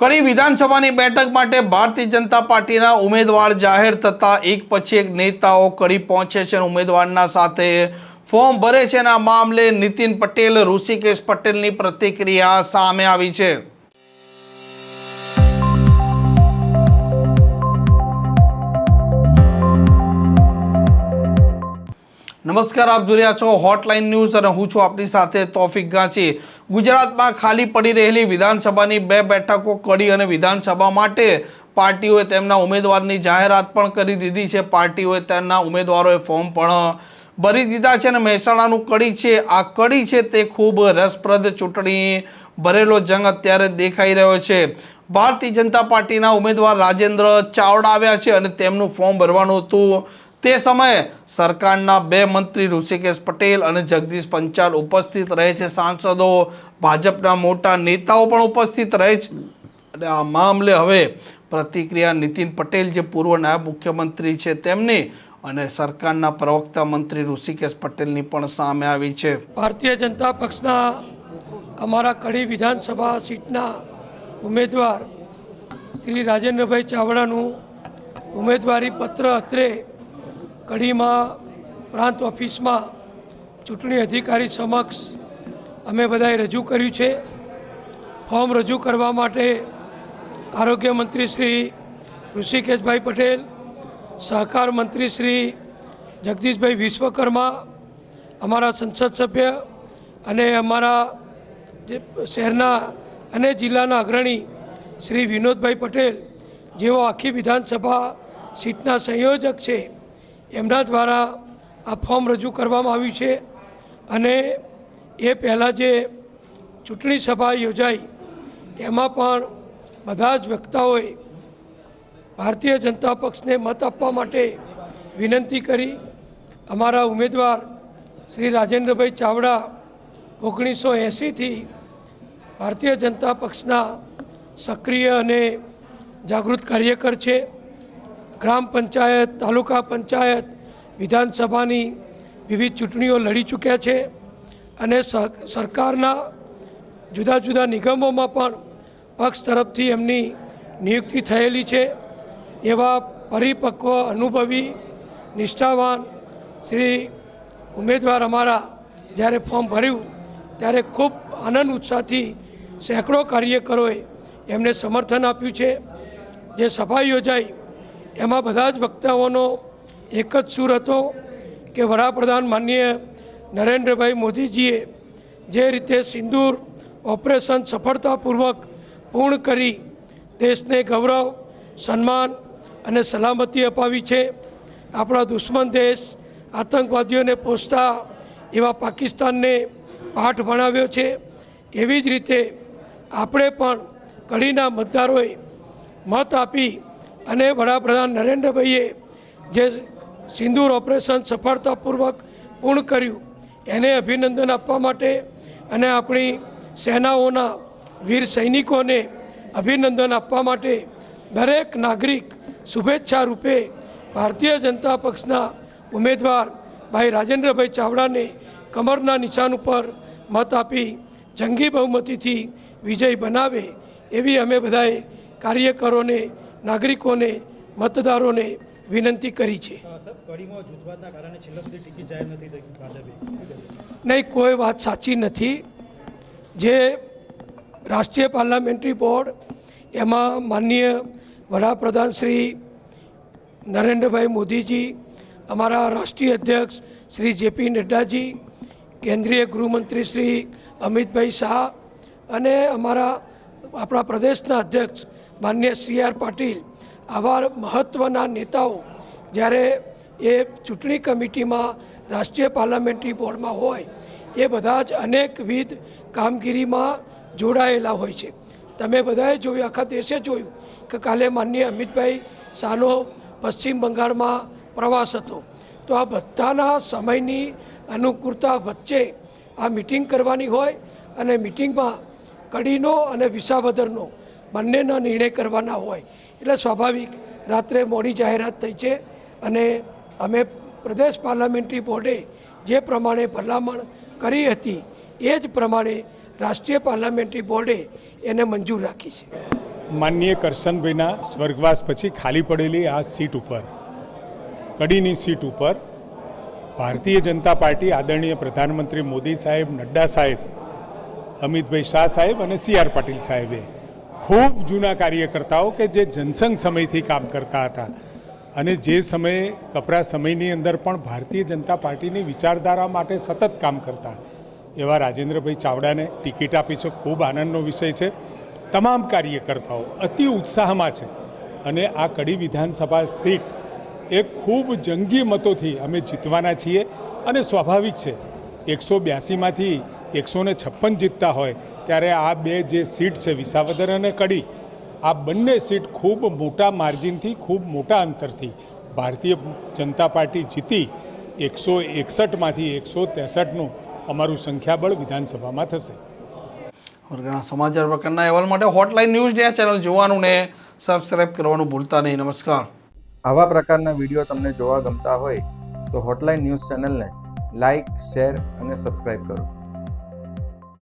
કડી વિધાનસભાની બેઠક માટે ભારતીય જનતા પાર્ટીના ઉમેદવાર જાહેર થતા એક પછી એક નેતાઓ કડી પહોંચે છે ઉમેદવારના સાથે ફોર્મ ભરે છે આ મામલે નીતિન પટેલ, ઋષિકેશ પટેલની પ્રતિક્રિયા સામે આવી છે. નમસ્કાર, આપ જોઈ રહ્યા છો હોટલાઇન ન્યૂઝ અને હું છું આપની સાથે તોફિક ગાંચી. ગુજરાતમાં ખાલી પડી રહેલી વિધાનસભાની બે બેઠકો કડી અને વિધાનસભા માટે પાર્ટીઓએ તેમના ઉમેદવારની જાહેરાત પણ કરી દીધી છે. પાર્ટીઓએ તેમના ઉમેદવારોએ ફોર્મ પણ ભરી દીધા છે અને મહેસાણાનું કડી છે. આ કડી છે તે ખૂબ રસપ્રદ ચૂંટણી ભરેલો જંગ અત્યારે દેખાઈ રહ્યો છે. ભારતીય જનતા પાર્ટીના ઉમેદવાર રાજેન્દ્ર ચાવડા આવ્યા છે અને તેમનું ફોર્મ ભરવાનું હતું. તે સમયે સરકારના બે મંત્રી ઋષિકેશ પટેલ અને જગદીશ પંચાલ ઉપસ્થિત રહે છે. સાંસદો, ભાજપના મોટા નેતાઓ પણ ઉપસ્થિત રહે છે. અને આ મામલે હવે પ્રતિક્રિયા નીતિન પટેલ, જે પૂર્વ નાયબ મુખ્યમંત્રી છે તેમની અને સરકારના પ્રવક્તા મંત્રી ઋષિકેશ પટેલની પણ સામે આવી છે. ભારતીય જનતા પક્ષના અમારા કડી વિધાનસભા સીટના ઉમેદવાર શ્રી રાજેન્દ્રભાઈ ચાવડાનું ઉમેદવારી પત્ર અત્રે કડીમાં પ્રાંત ઓફિસમાં, ચૂંટણી અધિકારી સમક્ષ અમે બધાએ રજૂ કર્યું છે. ફોર્મ રજૂ કરવા માટે આરોગ્ય મંત્રી શ્રી ઋષિકેશભાઈ પટેલ, સહકાર મંત્રી શ્રી જગદીશભાઈ વિશ્વકર્મા, અમારા સંસદ સભ્ય અને અમારા જે શહેરના અને જિલ્લાના અગ્રણી શ્રી વિનોદભાઈ પટેલ, જેઓ આખી વિધાનસભા સીટના સંયોજક છે. એમના દ્વારા આ ફોર્મ રજૂ કરવામાં આવ્યું છે અને એ પહેલાં જે ચૂંટણી સભા યોજાઈ, એમાં પણ બધા જ વક્તાઓએ ભારતીય જનતા પક્ષને મત આપવા માટે વિનંતી કરી. અમારા ઉમેદવાર શ્રી રાજેન્દ્રભાઈ ચાવડા ઓગણીસો એંસીથી ભારતીય જનતા પક્ષના સક્રિય અને જાગૃત કાર્યકર છે. ગ્રામ પંચાયત, તાલુકા પંચાયત, વિધાનસભાની વિવિધ ચૂંટણીઓ લડી ચૂક્યા છે અને સરકારના જુદા જુદા નિગમોમાં પણ પક્ષ તરફથી એમની નિયુક્તિ થયેલી છે. એવા પરિપક્વ, અનુભવી, નિષ્ઠાવાન શ્રી ઉમેદવાર અમારા જ્યારે ફોર્મ ભર્યું ત્યારે ખૂબ આનંદ ઉત્સાહથી સેંકડો કાર્યકરોએ એમને સમર્થન આપ્યું છે. જે સભા યોજાઈ એમાં બધા જ વક્તાઓનો એક જ સૂર હતો કે વડાપ્રધાન માનનીય નરેન્દ્રભાઈ મોદીજીએ જે રીતે સિંદૂર ઓપરેશન સફળતાપૂર્વક પૂર્ણ કરી, દેશને ગૌરવ, સન્માન અને સલામતી અપાવી છે, આપણા દુશ્મન દેશ આતંકવાદીઓને પોષતા એવા પાકિસ્તાનને પાઠ ભણાવ્યો છે. એવી જ રીતે આપણે પણ કડીના મતદારોએ મત આપી અને વડાપ્રધાન નરેન્દ્રભાઈએ જે સિંદૂર ઓપરેશન સફળતાપૂર્વક પૂર્ણ કર્યું, એને અભિનંદન આપવા માટે અને આપણી સેનાઓના વીર સૈનિકોને અભિનંદન આપવા માટે દરેક નાગરિક શુભેચ્છા રૂપે ભારતીય જનતા પક્ષના ઉમેદવાર ભાઈ રાજેન્દ્રભાઈ ચાવડાને કમરના નિશાન ઉપર મત આપી જંગી બહુમતીથી વિજય બનાવે એવી અમે બધાએ કાર્યકરોને નાગરિકોને મતદારોને વિનંતી કરી છે. નહીં કોઈ વાત સાચી નથી. જે રાષ્ટ્રીય પાર્લામેન્ટરી બોર્ડ એમાં માનનીય વડાપ્રધાન શ્રી નરેન્દ્રભાઈ મોદીજી અમારા રાષ્ટ્રીય અધ્યક્ષ શ્રી જેપી નડ્ડાજી કેન્દ્રીય ગૃહમંત્રી શ્રી અમિતભાઈ શાહ અને અમારા આપણા પ્રદેશના અધ્યક્ષ માન્ય સી આર પાટીલ આવા મહત્ત્વના નેતાઓ જ્યારે એ ચૂંટણી કમિટીમાં રાષ્ટ્રીય પાર્લામેન્ટરી બોર્ડમાં હોય, એ બધા જ અનેકવિધ કામગીરીમાં જોડાયેલા હોય છે. તમે બધાએ જોયું, આખા દેશે જોયું કે કાલે માનનીય અમિતભાઈ શાહનો પશ્ચિમ બંગાળમાં પ્રવાસ હતો. તો આ બધાના સમયની અનુકૂળતા વચ્ચે આ મિટિંગ કરવાની હોય અને મિટિંગમાં કડીનો અને વિસાવદરનો બંનેનો નિર્ણય કરવાના હોય. એટલે સ્વાભાવિક રાત્રે મોડી જાહેરાત થઈ છે અને અમે પ્રદેશ પાર્લામેન્ટરી બોર્ડે જે પ્રમાણે ભલામણ કરી હતી, એ જ પ્રમાણે રાષ્ટ્રીય પાર્લામેન્ટરી બોર્ડે એને મંજૂર રાખી છે. માનનીય કરશનભાઈના સ્વર્ગવાસ પછી ખાલી પડેલી આ સીટ ઉપર, કડીની સીટ ઉપર ભારતીય જનતા પાર્ટી આદરણીય પ્રધાનમંત્રી મોદી સાહેબ, નડ્ડા સાહેબ અમિતભાઈ શાહ સાહેબ અને સી આર પાટીલ સાહેબે ખૂબ જૂના કાર્યકર્તાઓ કે જે જનસંઘ સમયથી કામ કરતા હતા. અને જે સમયે કપરા સમયની અંદર પણ ભારતીય જનતા પાર્ટીની વિચારધારા માટે સતત કામ કરતા. એવા રાજેન્દ્રભાઈ ચાવડાને ટિકિટ આપી છે. ખૂબ આનંદનો વિષય છે. તમામ કાર્યકર્તાઓ અતિ ઉત્સાહમાં છે. અને આ કડી વિધાનસભા સીટ એ ખૂબ જંગી મતોથી અમે જીતવાના છીએ અને સ્વાભાવિક છે. એકસો બ્યાસીમાંથી એકસો ને છપ્પન જીતતા હોય ત્યારે આ બે જે સીટ છે વિસાવદર અને કડી આ બંને સીટ ખૂબ મોટા માર્જિનથી ખૂબ મોટા અંતરથી ભારતીય જનતા પાર્ટી જીતી એકસો એકસઠમાંથી એકસો ત્રેસઠનું અમારું સંખ્યાબળ વિધાનસભામાં થશે. વર્ગના સમાચાર પ્રકારના અહેવાલ માટે હોટલાઇન ન્યૂઝ ડે ચેનલ જોવાનું ને સબસ્ક્રાઇબ કરવાનું ભૂલતા નહીં. નમસ્કાર. આવા પ્રકારના વીડિયો તમને જોવા ગમતા હોય તો હોટલાઇન ન્યૂઝ ચેનલને લાઇક શેર અને સબસ્ક્રાઇબ કરો.